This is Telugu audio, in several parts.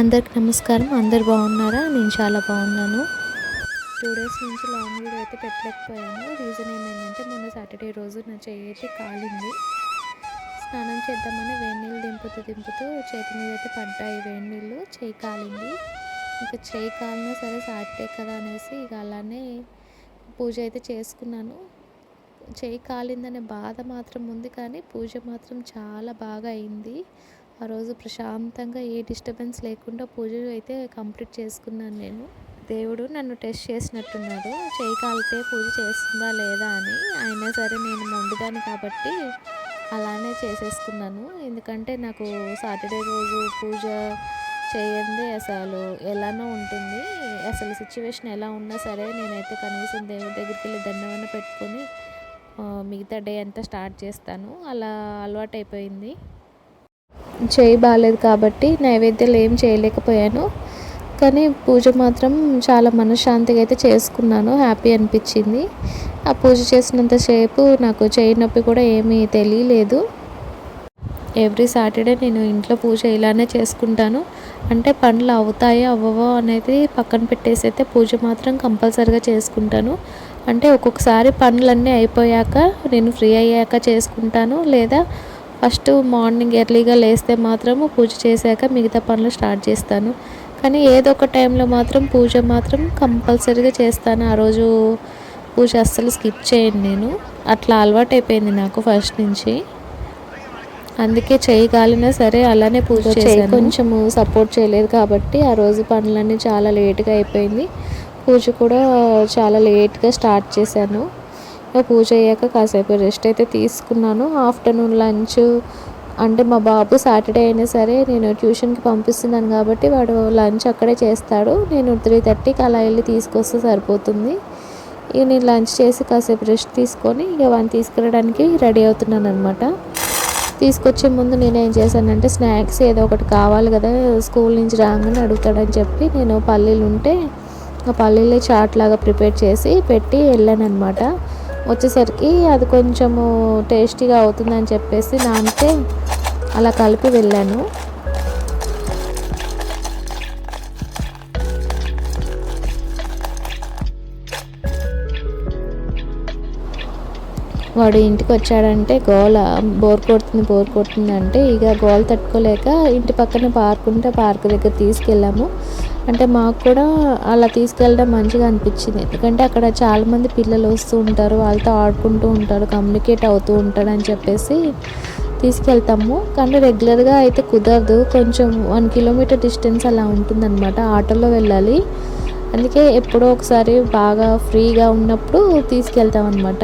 అందరికి నమస్కారం. అందరు బాగున్నారా? నేను చాలా బాగున్నాను. టూ డేస్ నుంచి లాంగ్ వీడియో అయితే పెట్టలేకపోయాను. రీజన్ ఏమైందంటే మొన్న సాటర్డే రోజు నా చేయి అయితే కాలింది. స్నానం చేద్దామని వేడి నీళ్ళు దింపుతూ దింపుతూ చేతి మీద అయితే పడ్డాయి వేడి నీళ్ళు చేయి కాలింది. ఇంకా చేయి కాలినా సరే సాటర్డే కదా అనేసి ఇక అలానే పూజ అయితే చేసుకున్నాను. చేయి కాలిందనే బాధ మాత్రం ఉంది కానీ పూజ మాత్రం చాలా బాగా అయింది. ఆ రోజు ప్రశాంతంగా ఏ డిస్టర్బెన్స్ లేకుండా పూజ అయితే కంప్లీట్ చేసుకున్నాను నేను. దేవుడు నన్ను టెస్ట్ చేసినట్టున్నాడు. చేయి కాలితే పూజ చేస్తుందా లేదా అని. అయినా సరే నేను మొండిదాన్ని కాబట్టి అలానే చేసేసుకున్నాను. ఎందుకంటే నాకు సాటర్డే రోజు పూజ చేయండి అసలు ఎలానో ఉంటుంది. అసలు సిచ్యువేషన్ ఎలా ఉన్నా సరే నేనైతే కనీసం దేవుడి దగ్గరికి వెళ్ళి దండవన పెట్టుకొని మిగతా డే అంతా స్టార్ట్ చేస్తాను. అలా అలవాటు అయిపోయింది చేయి బాగాలేదు కాబట్టి నైవేద్యాలు ఏం చేయలేకపోయాను. కానీ పూజ మాత్రం చాలా మనశ్శాంతిగా అయితే చేసుకున్నాను. హ్యాపీ అనిపించింది. ఆ పూజ చేసినంతసేపు నాకు చేయి నొప్పి కూడా ఏమీ తెలియలేదు. ఎవ్రీ సాటర్డే నేను ఇంట్లో పూజ ఇలానే చేసుకుంటాను. అంటే పనులు అవుతాయో అవ్వవో అనేది పక్కన పెట్టేసి అయితే పూజ మాత్రం కంపల్సరిగా చేసుకుంటాను. అంటే ఒక్కొక్కసారి పనులన్నీ అయిపోయాక నేను ఫ్రీ అయ్యాక చేసుకుంటాను. లేదా ఫస్ట్ మార్నింగ్ ఎర్లీగా లేస్తే మాత్రము పూజ చేశాక మిగతా పనులు స్టార్ట్ చేస్తాను. కానీ ఏదో ఒక టైంలో మాత్రం పూజ మాత్రం కంపల్సరీగా చేస్తాను. ఆ రోజు పూజ అస్సలు స్కిప్ చేయను నేను. అట్లా అలవాటు అయిపోయింది నాకు ఫస్ట్ నుంచి. అందుకే చేయగలిగినా సరే అలానే పూజ చేసి కొంచెము సపోర్ట్ చేయలేదు కాబట్టి ఆ రోజు పనులన్నీ చాలా లేట్గా అయిపోయింది. పూజ కూడా చాలా లేట్గా స్టార్ట్ చేశాను. పూజ అయ్యాక కాసేపు రెస్ట్ అయితే తీసుకున్నాను. ఆఫ్టర్నూన్ లంచ్ అంటే మా బాబు సాటర్డే అయినా సరే నేను ట్యూషన్కి పంపిస్తున్నాను కాబట్టి వాడు లంచ్ అక్కడే చేస్తాడు. నేను త్రీ థర్టీకి అలా వెళ్ళి తీసుకొస్తే సరిపోతుంది. ఇక నేను లంచ్ చేసి కాసేపు రెస్ట్ తీసుకొని ఇక వాడిని తీసుకురావడానికి రెడీ అవుతున్నాను అనమాట తీసుకొచ్చే ముందు నేను ఏం చేశానంటే స్నాక్స్ ఏదో ఒకటి కావాలి కదా స్కూల్ నుంచి రాగానే అడుగుతాడని చెప్పి నేను పల్లీలు ఉంటే ఆ పల్లీలే చాట్ లాగా ప్రిపేర్ చేసి పెట్టి వెళ్ళాను అనమాట వచ్చేసరికి అది కొంచెము టేస్టీగా అవుతుందని చెప్పేసి నానితే అలా కలిపి వెళ్ళాను. వాడు ఇంటికి వచ్చాడంటే గోల బోర్ కొడుతుంది బోర్ కొడుతుంది అంటే ఇక గోల తట్టుకోలేక ఇంటి పక్కన పార్క్ ఉంటే పార్క్ దగ్గర తీసుకెళ్ళాము. అంటే మాకు కూడా అలా తీసుకెళ్ళడం మంచిగా అనిపించింది. ఎందుకంటే అక్కడ చాలామంది పిల్లలు వస్తూ ఉంటారు వాళ్ళతో ఆడుకుంటూ ఉంటారు కమ్యూనికేట్ అవుతూ ఉంటాడు అని చెప్పేసి తీసుకెళ్తాము. కానీ రెగ్యులర్గా అయితే కుదరదు. కొంచెం వన్ కిలోమీటర్ డిస్టెన్స్ అలా ఉంటుందన్నమాట ఆటోలో వెళ్ళాలి. అందుకే ఎప్పుడో ఒకసారి బాగా ఫ్రీగా ఉన్నప్పుడు తీసుకెళ్తాం అనమాట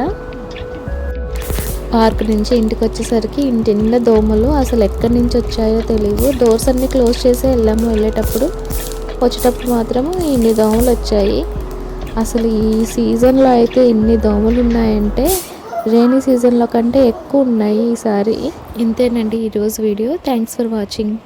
పార్క్ నుంచి ఇంటికి వచ్చేసరికి ఇంటి నిండా దోమలు అసలు ఎక్కడి నుంచి వచ్చాయో తెలియదు డోర్స్ అన్నీ క్లోజ్ చేసి వెళ్ళాము. వెళ్ళేటప్పుడు వచ్చేటప్పుడు మాత్రం ఇన్ని దోమలు వచ్చాయి. అసలు ఈ సీజన్లో అయితే ఇన్ని దోమలు ఉన్నాయంటే రైనీ సీజన్లో కంటే ఎక్కువ ఉన్నాయి ఈసారి. ఇంతేనండి ఈరోజు వీడియో థ్యాంక్స్ ఫర్ వాచింగ్